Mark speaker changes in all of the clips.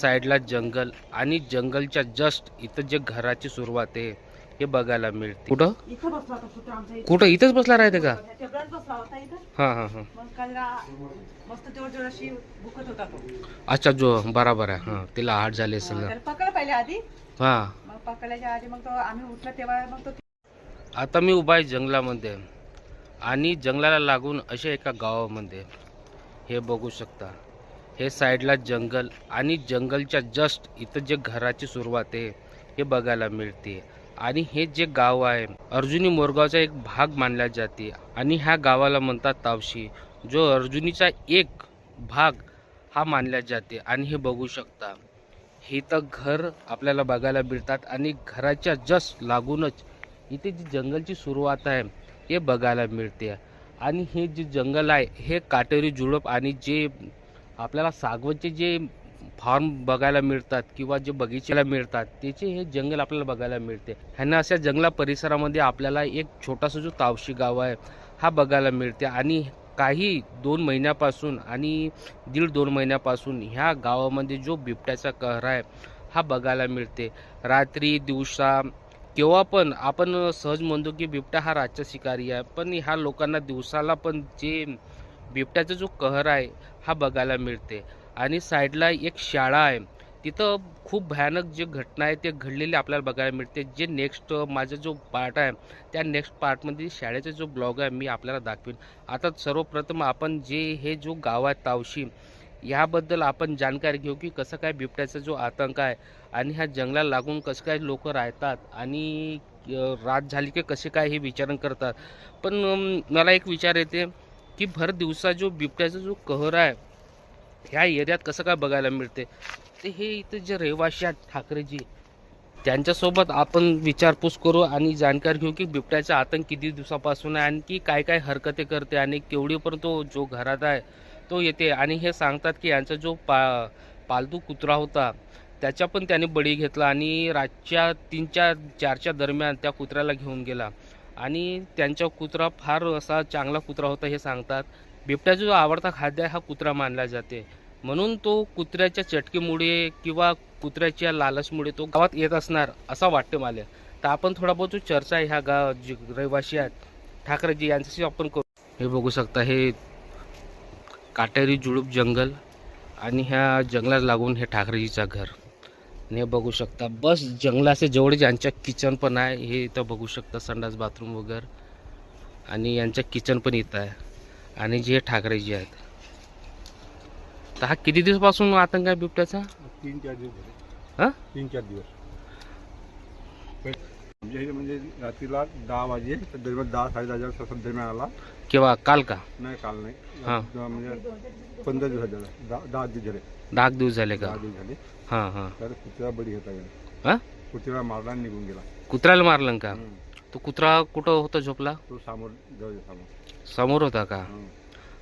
Speaker 1: साईडला जंगल आणि जंगलच्या जस्ट इथं जे घराची सुरुवात आहे हे बघायला मिळते. कुठं? कुठं? इथंच बसला राहते का?
Speaker 2: टेबलात बसला होता इथं.
Speaker 1: हां हां हां. अच्छा जो बराबर आहे. हां तिला आठ झाले असेल. ना
Speaker 2: त्याला पकडलं पहिले आधी.
Speaker 1: हां.
Speaker 2: मग पकडल्याच्या आधी मग तो आम्ही उठला तेव्हा मग तो
Speaker 1: आता मी उभा आहे जंगलामध्ये आणि जंगलाला लागून अशा एका गावामध्ये. हे बघू शकता. हे साईडला जंगल आणि जंगलच्या जस्ट इथं जे घराची सुरुवात आहे हे बघायला मिळते. आणि हे जे गाव आहे अर्जुनी मोरगावचा एक भाग मानला जाते. आणि ह्या गावाला म्हणतात तावशी जो अर्जुनीचा एक भाग हा मानला जाते. आणि हे बघू शकता हे तर घर आपल्याला बघायला मिळतात. आणि घराच्या जस्ट लागूनच इथे जी जंगलची सुरुवात आहे हे बघायला मिळते. आणि हे जे जंगल आहे हे काटेरी जुळप आणि जे आपल्याला सागवनचे जे फार्म बघायला मिळतात किंवा जे बगीचेला मिळतात त्याचे हे जंगल आपल्याला बघायला मिळते. ह्यांना अशा जंगला परिसरामध्ये आपल्याला एक छोटासा जो तावशी गाव आहे हा बघायला मिळते. आणि काही दोन महिन्यापासून आणि दीड दोन महिन्यापासून ह्या गावामध्ये जो बिबट्याचा कहर आहे हा बघायला मिळते. रात्री दिवसा केव्हा पण आपण सहज म्हणतो की बिबट्या हा रातचा शिकारी आहे पण ह्या लोकांना दिवसाला पण जे बिबट्याचा जो कहर आहे हा बघायला मिळते. आणि साईडला एक शाळा आहे. तिथं खूप भयानक जे घटना आहे ते घडलेले आपल्याला बघायला मिळते. जे नेक्स्ट माझा जो पार्ट आहे त्या नेक्स्ट पार्टमध्ये शाळेचा जो ब्लॉग आहे मी आपल्याला दाखवीन. आता सर्वप्रथम आपण जे हे जो गाव आहे तावशी ह्याबद्दल आपण जाणकारी घेऊ की कसं काय बिबट्याचा जो आतंक आहे आणि ह्या जंगलाला लागून कसं काय लोक राहतात आणि रात झाली की कसे काय हे विचारण करतात. पण मला एक विचार येते. की भर दिवसा जो बिबट्याचा जो कहर आहे ह्या एरियात कसं काय बघायला मिळते ते हे इथं जे रहिवासी आहेत ठाकरेजी त्यांच्यासोबत आपण विचारपूस करू आणि जाणकार घेऊ की बिबट्याचा आतंक किती दिवसापासून आहे आणखी काय काय हरकते करते आणि केवढीपर्यंत तो जो घरात आहे तो येते. आणि हे सांगतात की यांचा जो पा पालतू कुत्रा होता त्याच्या पण त्याने बळी घेतला आणि रातच्या तीनच्या चारच्या दरम्यान त्या कुत्र्याला घेऊन गेला. आणि त्यांचा कुत्रा फार असा चांगला कुत्रा होता हे सांगतात. बिबट्याचा जो आवडता खाद्य आहे हा कुत्रा मानला जाते. म्हणून तो कुत्र्याच्या चटकीमुळे किंवा कुत्र्याच्या लालचमुळे तो गावात येत असणार असा वाटते मला. तर आपण थोडा बहुत जो चर्चा आहे ह्या गाव जी रहिवासी आहेत. ठाकरेजी यांच्याशी आपण करू. हे बघू शकता हे काटेरी जुळूप जंगल आणि ह्या जंगलात लागून हे ठाकरेजीचं घर. आणि हे बघू शकता. बस जंगलाचे जवळ यांच्या किचन पण आहे हे इथं बघू शकता. संडास बाथरूम वगैरे. आणि यांच्या किचन पण इथं आहे. आणि जे ठाकरेजी आहेत. तर हा किती दिवसापासून आतंक आहे बिबट्याचा?
Speaker 3: तीन चार दिवस
Speaker 1: हा?
Speaker 3: तीन चार दिवस. आमच्या इथे म्हणजे रात्रीला दहा वाजे दरम्यान दहा साडे दहा तास दरम्यान आला.
Speaker 1: किंवा काल का?
Speaker 3: नाही काल नाही.
Speaker 1: हा.
Speaker 3: म्हणजे पंधरा दिवस झाले. दहा दिवस झाले.
Speaker 1: दहा दिवस झाले का?
Speaker 3: दहा दिवस झाले.
Speaker 1: हां हां.
Speaker 3: तर कुत्र्याला बळी घेता गेला.
Speaker 1: हा?
Speaker 3: कुत्र्याला मारला आणि निघून गेला.
Speaker 1: कुत्र्याला मारलं का?
Speaker 3: हम्म.
Speaker 1: तो कुत्रा कुठं होता झोपला?
Speaker 3: तो समोर जवळ समोर.
Speaker 1: समोर होता का?
Speaker 3: हम्म.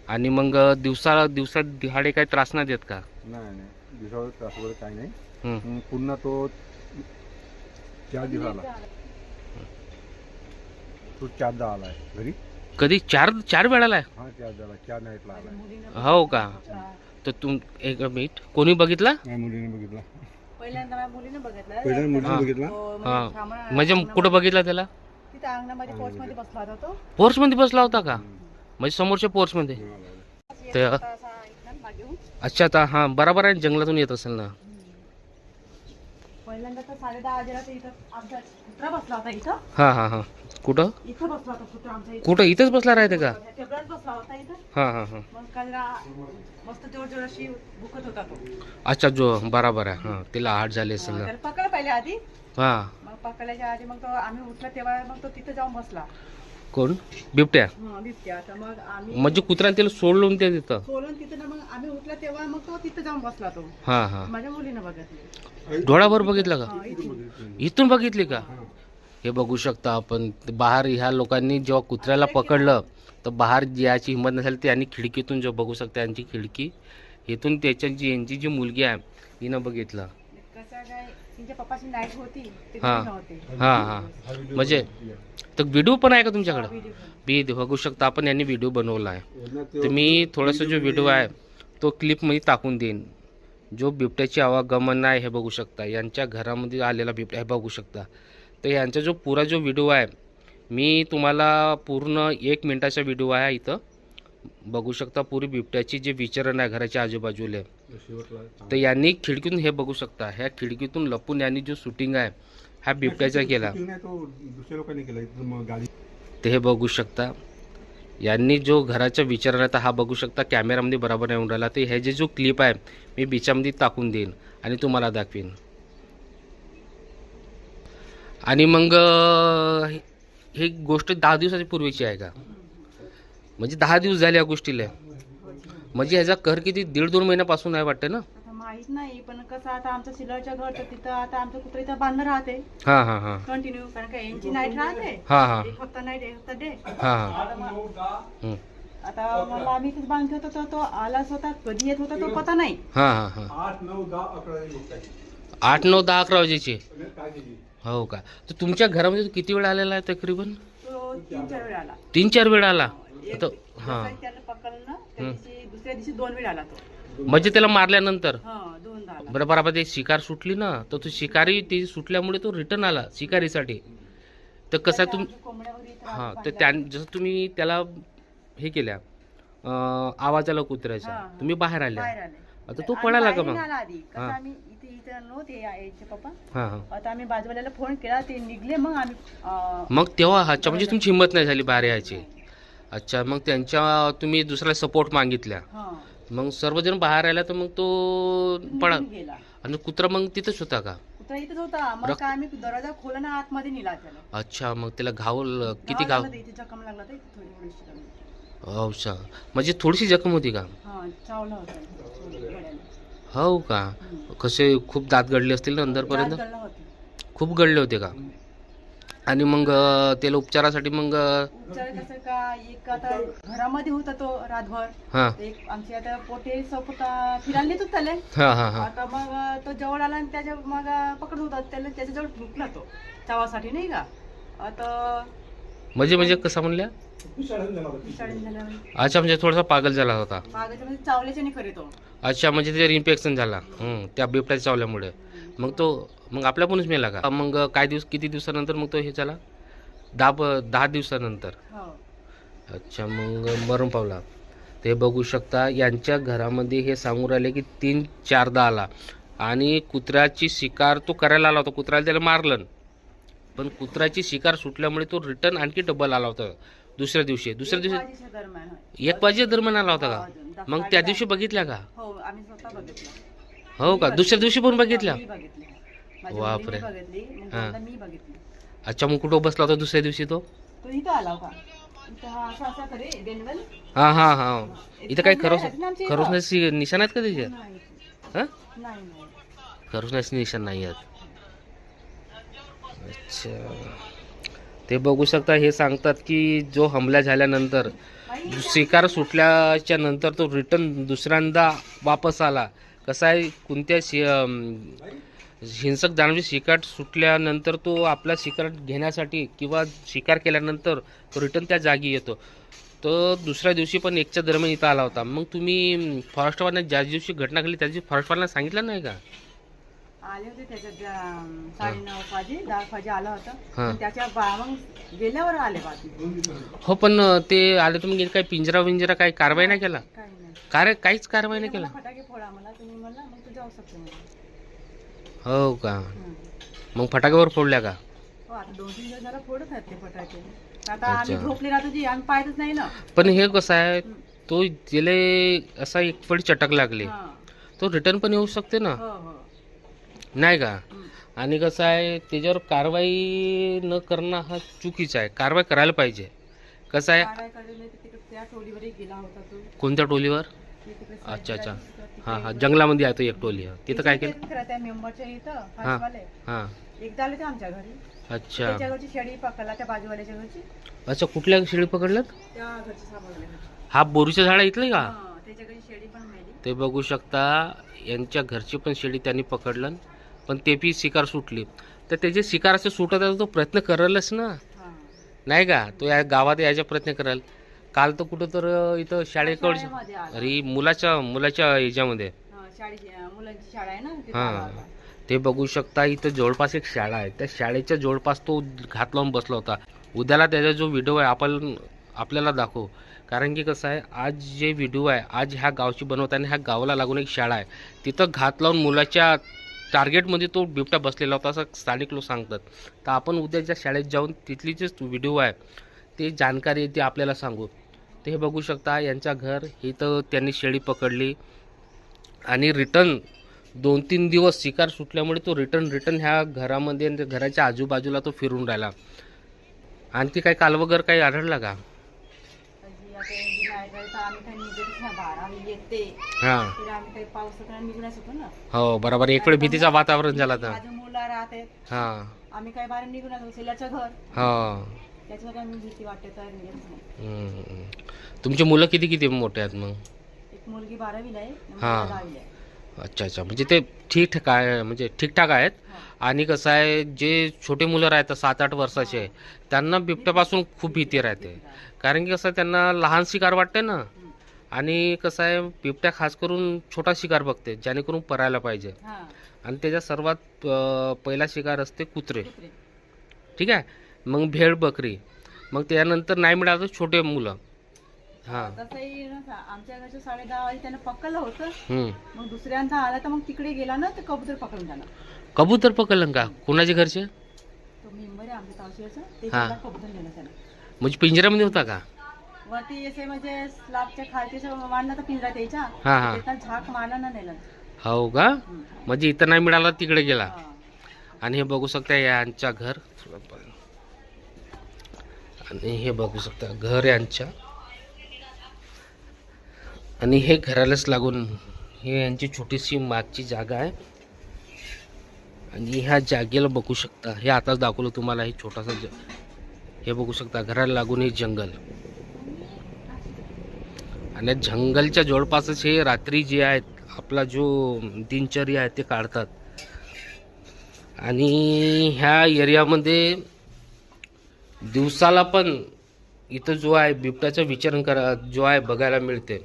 Speaker 1: आणि मग दिवसा दिवसात दिहाडे काही त्रास नाही देत का?
Speaker 3: नाही नाही. दिवसावर त्रास वगैरे काही नाही.
Speaker 1: हम्म.
Speaker 3: मग पुन्हा तो चार दिवस आला. तो चारदा आलाय घरी.
Speaker 1: कधी? चार चार वेळाला आहे?
Speaker 3: हा चारदा आला. चार नाईटला आलाय
Speaker 1: हो का? तर तुम एक मिनिट. कोणी बघितला?
Speaker 3: नाही मुलीने बघितला.
Speaker 2: पहिल्यांदा माझ्या मुलीनं बघितलं.
Speaker 3: पहिल्या मुलीने
Speaker 1: हा.
Speaker 3: बघितला?
Speaker 1: हा
Speaker 2: म्हणजे
Speaker 1: म्हणजे कुठं बघितला त्याला?
Speaker 2: तिथं अंगणामध्ये पोर्चमध्ये बसला होता तो.
Speaker 1: पोर्चमध्ये बसला होता का? म्हणजे समोरच्या
Speaker 2: असा इथनं मागे येऊन.
Speaker 1: अच्छा आता हां बरोबर आहे जंगलातून येत असेल ना.
Speaker 2: पहिल्यांदा तर साडे दहा वाजेला तर इथं आमचा कुत्रा बसला होता इथं.
Speaker 1: हां हां हां. कुठं?
Speaker 2: इथं बसला होता कुत्रा आमच्या इथं?
Speaker 1: कुठं? इथंच बसला राहते का?
Speaker 2: टेबलात बसला होता इथं.
Speaker 1: हां हां हां.
Speaker 2: मग काल रा- मस्त जोर जोर अशी भुकत होता तो.
Speaker 1: अच्छा जो बराबर आहे. हां तिला आठ झाले असेल ना.
Speaker 2: त्याला पकडलं पहिले आधी.
Speaker 1: हां.
Speaker 2: मग पकडल्याच्या आधी मग तो आम्ही उठला तेव्हा मग तो तिथं जाऊन बसला.
Speaker 1: कोण? बिबट्या?
Speaker 2: हा बिबट्या. तर मग आम्ही
Speaker 1: म्हणजे कुत्र्याने त्याला सोडलं ते तिथं?
Speaker 2: सोलून तिथं ना मग आम्ही उठला तेव्हा मग तो तिथं जाऊन बसला तो.
Speaker 1: हां हां.
Speaker 2: माझ्या मुलीनं बघितलं.
Speaker 1: डोळाभर बघितलं का?
Speaker 2: हा, इथून.
Speaker 1: इथून बघितली का? हे बघू शकता आपण. बाहेर ह्या लोकांनी जेव्हा कुत्र्याला पकडलं तर बाहेर याची हिंमत नसेल त्यांनी खिडकीतून जो बघू शकता यांची खिडकी इथून त्याच्याची यांची जी मुलगी आहे हिनं बघितलं.
Speaker 2: ते
Speaker 1: हा. हां हां. म्हणजे तर व्हिडिओ पण आहे का तुमच्याकडं?
Speaker 2: व्हिडिओ
Speaker 1: मी बघू शकता आपण यांनी व्हिडिओ बनवला आहे. तर मी थोडासा जो व्हिडिओ आहे तो क्लिपमध्ये टाकून देईन. जो बिबट्याची आवागमन आहे हे बघू शकता. यांच्या घरामध्ये आलेला बिबट्या हे बघू शकता. तर यांचा जो पुरा जो व्हिडिओ आहे मी तुम्हाला पूर्ण एक मिनटाचा व्हिडिओ आहे इथं. बघू शकता पुरी बिबट्याची जे विचरण आहे घराच्या आजूबाजूला. तर यांनी खिडकीतून हे बघू शकता ह्या खिडकीतून लपून यांनी जो शूटिंग आहे हा बिबट्याचा केला.
Speaker 3: तो दुसऱ्या लोकांनी केला इथं मग गाडी
Speaker 1: ते हे बघू शकता यांनी जो घराचा विचार आहे तर हा बघू शकता कॅमेरामध्ये बरोबर येऊन राहिला. ते हे जे जो क्लिप आहे मी बिचामध्ये टाकून देईन आणि तुम्हाला दाखवीन. आणि मग ही गोष्ट दहा दिवसाच्या पूर्वीची आहे का? म्हणजे दहा दिवस झाले या गोष्टीला. म्हणजे ह्याचा कर किती? दीड दोन महिन्यापासून आहे वाटतं ना?
Speaker 2: माहीत नाही पण कसं आता आमचं शिलरच्या घर तर तिथं आता आमचं कुत्र इथं बांधणं राहते.
Speaker 1: हां हां हां.
Speaker 2: कंटिन्यू कारण का यांची नाईट राहते.
Speaker 1: हां हां.
Speaker 2: एक फक्त नाईट एक फक्त डे
Speaker 1: हां हां.
Speaker 2: आता मला आम्ही इथेच बांधत होतो तो तो आलाच होता कधी येत होता तो पता नाही.
Speaker 1: हां हां हां.
Speaker 3: आठ नऊ दहा अकरा.
Speaker 1: आठ नऊ दहा अकरा वाजेची? हो का? तर तुमच्या घरामध्ये तो किती वेळ आलेला आहे तकरीबन?
Speaker 2: तो तीन चार वेळ आला.
Speaker 1: तीन चार वेळ आला?
Speaker 2: एक-
Speaker 1: आता हां.
Speaker 2: जसं त्याला पकडलं ना त्या दिवशी दुसऱ्या दिवशी दोन वेळ आला तो.
Speaker 1: म्हणजे त्याला मारल्यानंतर?
Speaker 2: हा दोनदा आला.
Speaker 1: बरं बरोबर ते शिकार सुटली ना तर तो शिकारी ते सुटल्यामुळे तो रिटर्न आला शिकारीसाठी. तर कसं आहे तुम
Speaker 2: आमच्या कोंबड्या वगैरे इथं
Speaker 1: हां तर
Speaker 2: बांधल्या.
Speaker 1: त्या जसं तुम्ही त्याला हे केल्या अं, आवाजाला कुत्र्याच्या
Speaker 2: हां, हां.
Speaker 1: तुम्ही बाहेर आल्या.
Speaker 2: बाहेर आले.
Speaker 1: आता तो पळाला का मग?
Speaker 2: आला आधी. कसं
Speaker 1: हां.
Speaker 2: आम्ही इथे इथे नव्हते यायचे पप्पा.
Speaker 1: हां हां.
Speaker 2: आता आम्ही बाजूवाल्याला फोन केला ते निघले मग आम्ही अं,
Speaker 1: मग तेव्हा अच्छा म्हणजे तुमची हिंमत नाही झाली बाहेर यायची. अच्छा मग त्यांच्या तुम्ही दुसऱ्या सपोर्ट मागितल्या.
Speaker 2: हा.
Speaker 1: मग सर्वजण बाहेर आल्या तर मग तो पळा.
Speaker 2: निघून गेला.
Speaker 1: आणि कुत्रा मग तिथंच होता का?
Speaker 2: कुत्रा इथेच होता. मग
Speaker 1: रक्त-
Speaker 2: काय आम्ही दरवाजा खोला ना आतमध्ये नेला त्याला.
Speaker 1: अच्छा मग त्याला घाव ल- किती
Speaker 2: घाव
Speaker 1: घाव
Speaker 2: लागला तर इथे जखम लागला तर इथे थोडी थोडीशी लागली.
Speaker 1: अच्छा म्हणजे थोडीशी जखम होती का?
Speaker 2: हा चावला होता. थोडी.
Speaker 1: हो का. कसे खूप दात गडले असतील ना अंदरपर्यंत. खूप गडले होते का? आणि मग त्याला उपचारासाठी मग
Speaker 2: उपचार कसं का? एक आता घरामध्ये होता तो रातभर.
Speaker 1: हां.
Speaker 2: एक आमची आता पोटे सपोटा फिरायला नेत त्याला
Speaker 1: हां हां हां.
Speaker 2: आता मग तो जवळ आला आणि त्याच्या मग पकडत होता. त्याला त्याच्याजवळ ठुकला तो. चावासाठी नाही का? आता
Speaker 1: म्हणजे म्हणजे कसा म्हणल्या? अच्छा म्हणजे थोडासा पागल झाला होता.
Speaker 2: मागाच्या मध्ये चावल्याच्या नाही खरे तो.
Speaker 1: अच्छा म्हणजे त्याच्यावर इन्फेक्शन झाला. हं, त्या बिबट्याच्या चावल्यामुळे. मग तो मग आपल्याकडूनच मेला का? मग काय दिवस किती दिवसानंतर मग तो हे झाला? दहा दहा दिवसानंतर.
Speaker 2: हो.
Speaker 1: अच्छा मग मरण पावला. ते बघू शकता यांच्या घरामध्ये हे सांगून राहिले की तीन चारदा आला. आणि कुत्र्याची शिकार तो करायला आला होता. कुत्र्याला त्याला मारलं. पण कुत्र्याची शिकार सुटल्यामुळे तो रिटर्न आणखी डबल आला होता. दुसऱ्या दिवशी. दुसऱ्या दिवशी
Speaker 2: वाजेच्या दरम्यान होय.
Speaker 1: एक वाजे दरम्यान आला होता का?
Speaker 2: दहा-
Speaker 1: मग त्या दिवशी. बघितल्या का?
Speaker 2: हो आम्ही स्वतः बघितलं.
Speaker 1: हो का? दुसऱ्या दिवशी पण बघितल्या?
Speaker 2: मी बघितली. माझ्या
Speaker 1: बापरे.
Speaker 2: मुलीने बघितली. मग
Speaker 1: हां.
Speaker 2: दोनदा मी बघितली.
Speaker 1: अच्छा मग कुठं बसला होता दुसऱ्या दिवशी तो?
Speaker 2: तो इथं आला होता. इथं हा असा असा करे बेनवल.
Speaker 1: हा हा हा. इथं काही
Speaker 2: इथं?
Speaker 1: खरोचण्याची निशाण आहेत का त्याचे?
Speaker 2: नाही.
Speaker 1: हा?
Speaker 2: नाही नाही.
Speaker 1: खरोचण्याची निशाण नाही आहेत. अच्छा. ते बघू शकता हे सांगतात की जो हमला झाल्यानंतर शिकार सुटल्याच्या नंतर तो रिटर्न दुसऱ्यांदा वापस आला. कसा आहे कोणत्या शि हिंसक जाणवी शिकार सुटल्यानंतर तो आपला शिकार घेण्यासाठी किंवा शिकार केल्यानंतर तो रिटर्न त्या जागी येतो. तो दुसऱ्या दिवशी पण एकच्या दरम्यान इथं आला होता. मग तुम्ही फॉरेस्टवाल्यांना ज्या दिवशी घटना घडली त्या दिवशी फॉरेस्टवाल्यांना सांगितलं नाही का?
Speaker 2: आले होते त्याच्यात साडे नऊ वाजे दहा वाजे आला होता.
Speaker 1: हां.
Speaker 2: पण त्याच्या बा मग गेल्यावर आले बातमी
Speaker 1: हो पण ते आले तुम्ही काही पिंजरा विंजरा काही कारवाई नाही केला?
Speaker 2: काही नाही.
Speaker 1: कार काहीच कारवाई नाही
Speaker 2: मला
Speaker 1: केला?
Speaker 2: फटाके फोडा मला तुम्ही म्हणला मग तू जाऊ शकतो म्हणे.
Speaker 1: हो का?
Speaker 2: हं.
Speaker 1: मग फटाक्यावर फोडल्या का?
Speaker 2: हो आता दोन तीन दिवस जरा फोडत आहेत ते फटाके. आता
Speaker 1: अच्छा.
Speaker 2: आम्ही झोपले राहतो जी आम्ही पाहतच नाही ना.
Speaker 1: पण हे कसं आहे तो गेले असा एक पडी चटक लागली.
Speaker 2: हां.
Speaker 1: तो रिटर्न पण येऊ शकते ना?
Speaker 2: हो हो.
Speaker 1: नाही का. आणि कसं आहे त्याच्यावर कारवाई न करणं हा चुकीचा आहे. कारवाई करायला पाहिजे. कसं आहे? कोणत्या टोलीवर? अच्छा अच्छा. हां हां. जंगलामध्ये आहे तो एक टोली. तिथं काय केलं? हां हां.
Speaker 2: एकदा आले ते आमच्या घरी.
Speaker 1: अच्छा.
Speaker 2: त्याच्या घरची शेळी पकडला त्या बाजूवाल्याच्या घरची.
Speaker 1: अच्छा कुठल्या शेळी पकडल्यात?
Speaker 2: त्या घरची. साबळल्या
Speaker 1: हा बोरूच्या झाडा इथलं का ते बघू शकता यांच्या घरची पण शेळी त्यांनी पकडलं. पण ते बी शिकार सुटली. तर त्याचे शिकार असं सुटत तो प्रयत्न करलच ना. नाही का? तो या गावात यायचा प्रयत्न कराल काल तर कुठं तर इथं शाळेकडे
Speaker 2: शाळेमध्ये आला.
Speaker 1: अरे मुलाच्या मुलाच्या याच्यामध्ये.
Speaker 2: हां.
Speaker 1: ते बघू शकता इथं जवळपास एक शाळा आहे. त्या शाळेच्या जवळपास तो घात लावून बसला होता. उद्याला त्याचा जो व्हिडिओ आहे आपण आपल्याला दाखवू. कारण की कसं आहे आज जे व्हिडिओ आहे आज ह्या गावची बनवताना ह्या गावाला लागून एक शाळा आहे. तिथं घात लावून मुलाच्या टार्गेटमध्ये तो बिबट्या बसलेला होता असं स्थानिक लोक सांगतात. तर आपण उद्या ज्या शाळेत जाऊन तिथली जे व्हिडिओ आहे ते जानकारी आहे ती आपल्याला सांगू. ते हे बघू शकता यांच्या घर इथं त्यांनी शेळी पकडली. आणि रिटर्न दोन तीन दिवस शिकार सुटल्यामुळे तो रिटर्न रिटर्न ह्या घरामध्ये आणि घराच्या आजूबाजूला तो फिरून राहिला. आणखी काही काल वगैरे काही आढळला का?
Speaker 2: आम्ही बाहेर. आम्ही येते.
Speaker 1: हां.
Speaker 2: तर आम्ही काही पावसात निघण्यास होतो ना.
Speaker 1: हो बरोबर. एक वेळ भीतीचं वातावरण झालं तर
Speaker 2: मुलं राहते
Speaker 1: हां.
Speaker 2: आम्ही काही बाहेर निघून घर.
Speaker 1: हो.
Speaker 2: त्याच्यावर आम्ही भीती वाटते तर निघतच नाही.
Speaker 1: हम्म. तुमची मुलं किती किती मोठे आहेत मग?
Speaker 2: एक मुलगी बारावीला आहे आणि
Speaker 1: हा.
Speaker 2: मुलगा दहावीला आहे.
Speaker 1: अच्छा अच्छा. म्हणजे ते ठीकठाक आहे म्हणजे ठीकठाक आहेत. आणि कसं आहे जे छोटे मुलं राहतात सात आठ वर्षाचे त्यांना बिबट्यापासून खूप भीती राहते. कारण की कसं त्यांना लहान शिकार वाटते ना. आणि कसं आहे बिबट्या खास करून छोटा शिकार बघते जेणेकरून परायला पाहिजे. आणि त्याच्या सर्वात पहिला शिकार असते कुत्रे. ठीक आहे? मग भेड बकरी. मग त्यानंतर नाही मिळालं छोटे मुलं. हां.
Speaker 2: तसंही ना सा- आमच्या घरच्या साडे दहा वाजे त्यानं पकडलं होतं.
Speaker 1: हम्म.
Speaker 2: मग दुसऱ्यांदा आला तर मग तिकडे गेला ना तर कबूतर पकडून जाणार.
Speaker 1: कबूतर पकडलं का? कोणाचे घरचे?
Speaker 2: तो मेंबर आहे आमच्या तावशीचा ते. त्याला कबूतर नेलं त्यानं.
Speaker 1: म्हणजे पिंजऱ्यामध्ये होता का?
Speaker 2: वरती असे म्हणजे स्लॅबच्या खालचे मांडला तर पिंजरा त्याच्या
Speaker 1: हा, हा.
Speaker 2: झाक मारला ना नेलं.
Speaker 1: हो का. म्हणजे इथं नाही मिळाला तिकडे गेला.
Speaker 2: हा.
Speaker 1: आणि हे बघू शकता यांच्या घर. आणि हे बघू शकता घर यांच्या. आणि हे घरालाच लागून हे यांची छोटीशी मागची जागा आहे. आणि ह्या जागेला बघू शकता. हे आताच दाखवलं तुम्हाला हे छोटासा ज हे बघू शकता घराला लागून हे जंगल. आणि जंगलच्या जवळपासच हे रात्री जे आहेत आपला जो दिनचर्या आहे ते काढतात. आणि ह्या एरियामध्ये दिवसाला पण इथं जो आहे बिबट्याचं विचरण करा जो आहे बघायला मिळते.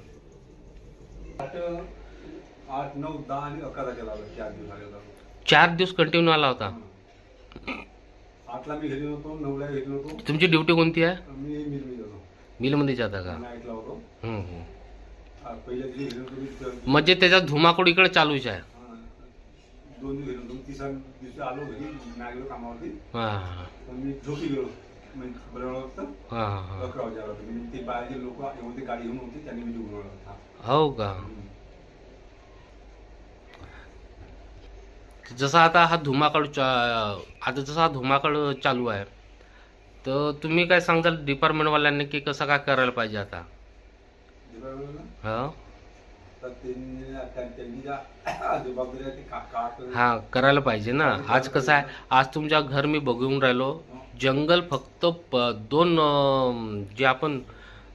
Speaker 3: आठ नऊ दहा आणि अकरा. चार दिवस
Speaker 1: कंटिन्यू आला होता.
Speaker 3: आठला मी घरी नव्हतो नऊला घरी नव्हतो
Speaker 1: तुमची ड्युटी कोणती आहे?
Speaker 3: मी मिरमी होतो.
Speaker 1: मिलमध्ये जाता का?
Speaker 3: नाईटला होतो.
Speaker 1: हम्म, हम्म.
Speaker 3: आ, पहिल्या दिवशी घरी नव्हतो मी तर-
Speaker 1: म्हणजे त्याचा धुमाकूळ इकडे चालूच आहे.
Speaker 3: हा. दोन दिवस घरी नव्हतो तिसऱ्या दिवशी आलो घरी नाही गेलो कामावरती.
Speaker 1: हां हां.
Speaker 3: पण मी झोपी गेलो. म्हणजे बरं
Speaker 1: हां हां.
Speaker 3: अकरा वाजता आलो मी ते बाहेरचे लोक होते गाडी घेऊन होते त्यांनी मी घेऊन आलो
Speaker 1: हो का? जसा आता हा धुमाकळ चा- आता जसा हा धुमाकळ चालू आहे तर तुम्ही काय सांगताल डिपार्टमेंटवाल्यांनी की कसं काय करायला पाहिजे आता? हा. हा करायला पाहिजे ना. आज कसं आहे आज तुमच्या घर मी बघून राहिलो जंगल फक्त दोन जे आपण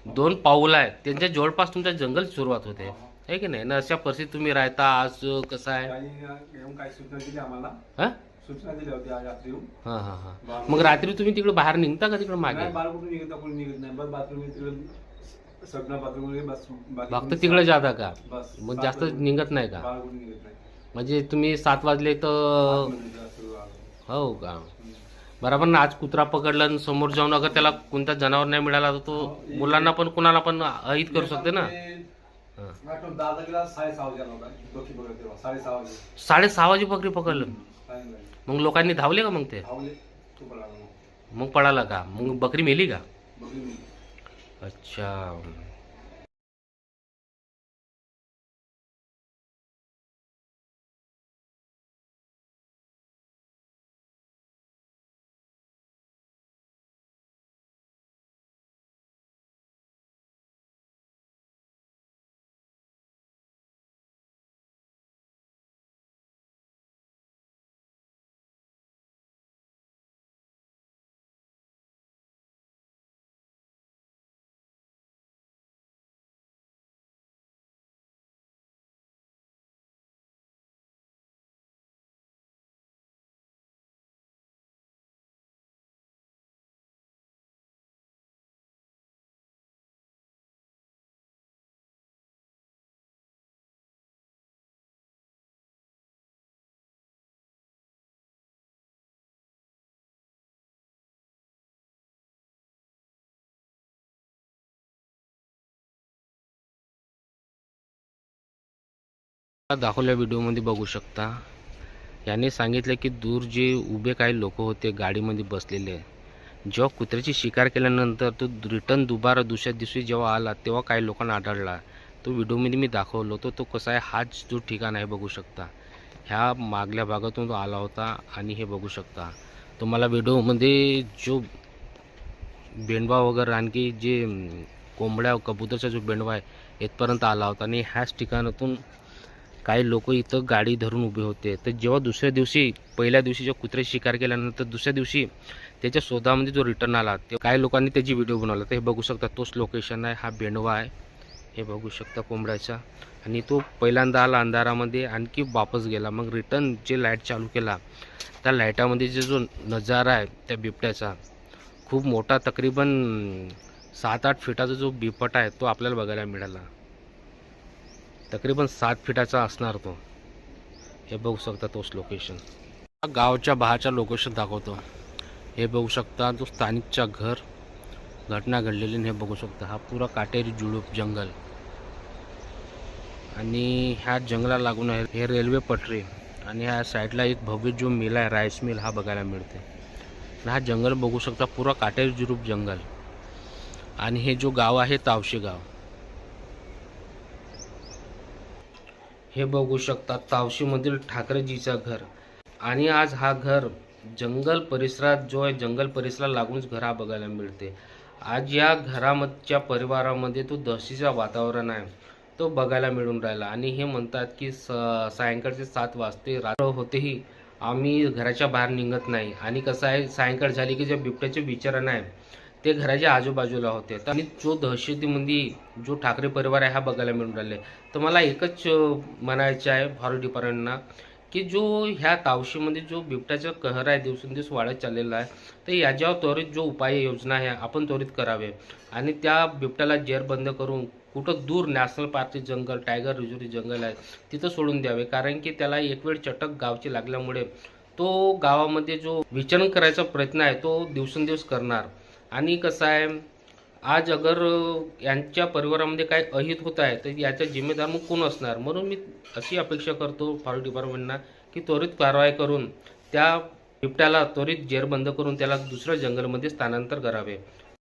Speaker 1: दोन पाऊल आहे त्यांच्या जवळपास तुमच्या जंगल सुरुवात होते. आहे की नाही? ना अशा परिस्थितीत तुम्ही राहता आज कसं आहे?
Speaker 3: येऊन काही सूचना दिली आम्हाला?
Speaker 1: हा?
Speaker 3: सूचना दिल्या होत्या आज रात्री येऊन.
Speaker 1: हा हा हा. मग रात्री तुम्ही तिकडे बाहेर निघता का तिकडे मागे?
Speaker 3: नाही बाळ कुठून निघत कोणी निघत नाही. बस बाथरूम तिकडे सगळं बाथरूममध्ये बस बाकी
Speaker 1: फक्त
Speaker 3: कोणी
Speaker 1: तिकडे जाता का?
Speaker 3: बस
Speaker 1: मग
Speaker 3: सात
Speaker 1: जास्त निघत नाही का?
Speaker 3: बाळ कुठून निघत नाही.
Speaker 1: म्हणजे तुम्ही सात वाजले तर
Speaker 3: आतमध्ये जास्त आलो.
Speaker 1: हो का?
Speaker 3: हम्म.
Speaker 1: बरोबर ना आज कुत्रा पकडला आणि समोर जाऊन अगर त्याला कोणता जनावर नाही मिळाला तर तो मुलांना पण कोणाला पण अहित करू शकते ना?
Speaker 3: ते
Speaker 1: हा.
Speaker 3: तारखेला साडेसहा वाजे
Speaker 1: बकरी पकडलं. मग लोकांनी धावले का मग ते?
Speaker 3: मग.
Speaker 1: पळाला का? मग बकरी मेली का? अच्छा. दाखवल्या व्हिडिओमध्ये बघू शकता. याने सांगितलं की दूर जे उभे काही लोक होते गाडीमध्ये बसलेले जेव्हा कुत्र्याची शिकार केल्यानंतर तो रिटर्न दुबारा दुसऱ्या दिवशी जेव्हा आला तेव्हा काही लोकांना आढळला. तो व्हिडिओमध्ये मी दाखवलो होतो तो कसा आहे हाच जो ठिकाण आहे बघू शकता. ह्या मागल्या भागातून तो आला होता आणि हे बघू शकता. तुम्हाला व्हिडिओमध्ये जो बेंडवा वगैरे आणखी जे कोंबड्या कबुतरचा जो बेंडवा आहे इथपर्यंत आला होता आणि ह्याच ठिकाणातून काही लोक इथं गाडी धरून उभे होते. तर जेव्हा दुसऱ्या दिवशी पहिल्या दिवशी जेव्हा कुत्रे शिकार केल्यानंतर दुसऱ्या दिवशी त्याच्या शोधामध्ये जो रिटर्न आला ते काही लोकांनी त्याची व्हिडिओ बनवला. तर हे बघू शकता तोच लोकेशन आहे हा बेंडवा आहे. हे बघू शकता कोंबड्याचा. आणि तो पहिल्यांदा आला अंधारामध्ये आणखी वापस गेला. मग रिटर्न जे लाइट चालू केला त्या लाईटामध्ये जे जो नजारा आहे त्या बिबट्याचा खूप मोठा तकरीबन सात आठ फिटाचा जो बिपट आहे तो आपल्याला बघायला मिळाला. तकरीबन सात फिटाचा असणार तो. हे बघू शकता तोच लोकेशन गावच्या बाहेरच्या लोकेशन दाखवतो. हे बघू शकता तो स्थानिकच्या घर घटना घडलेली हे बघू शकता. हा पुरा काटेरी जुळूप जंगल. आणि ह्या जंगला लागून आहे हे रेल्वे पटरी. आणि ह्या साईडला एक भव्य जो मिल आहे राईस मिल हा बघायला मिळते हा जंगल बघू शकता पुरा काटेरी जुरूप जंगल. आणि हे जो गाव आहे तावशी गाव. हे बघू शकता तावशीमधील ठाकरेजीचा घर. आणि आज हा घर जंगल परिसरात जो आहे जंगल परिसराला लागूनच घरा बघायला मिळते. आज या घरामधच्या परिवारामध्ये तो दहशीचा वातावरण आहे. तो बघायला मिळून राहिला. आणि हे म्हणतात की स सायंकाळचे सात वाजते रात्र होतेही आम्ही घराच्या बाहेर निघत नाही. आणि कसं आहे सायंकाळ झाली की जे बिबट्याचे विचारण आहे ते घराच्या आजूबाजूला होते. तर आणि जो दहशतीमध्ये जो ठाकरे परिवार आहे हा बघायला मिळून राहिले. तर मला एकच म्हणायचं आहे फॉरेस्ट डिपार्टमेंटना की जो ह्या तावशीमध्ये जो बिबट्याचा कहर आहे दिवसेंदिवस वाढत चाललेला आहे तर याच्यावर त्वरित जो उपाय योजना आहे आपण त्वरित करावे. आणि त्या बिबट्याला जेरबंद करून कुठं दूर नॅशनल पार्कचे जंगल टायगर रिझर्व जंगल आहे तिथं सोडून द्यावे. कारण की त्याला एक वेळ चटक गावची लागल्यामुळे तो गावामध्ये जो विचरण करायचा प्रयत्न आहे तो दिवसेंदिवस करणार. आणि कसं आहे आज अगर यांच्या परिवारामध्ये काय अहित होत आहे तर याचा जिम्मेदार मग कोण असणार? म्हणून मी अशी अपेक्षा करतो फॉरेस्ट डिपार्टमेंटना की त्वरित कारवाई करून त्या बिबट्याला त्वरित जेरबंद करून त्याला दुसऱ्या जंगलमध्ये स्थानांतर करावे.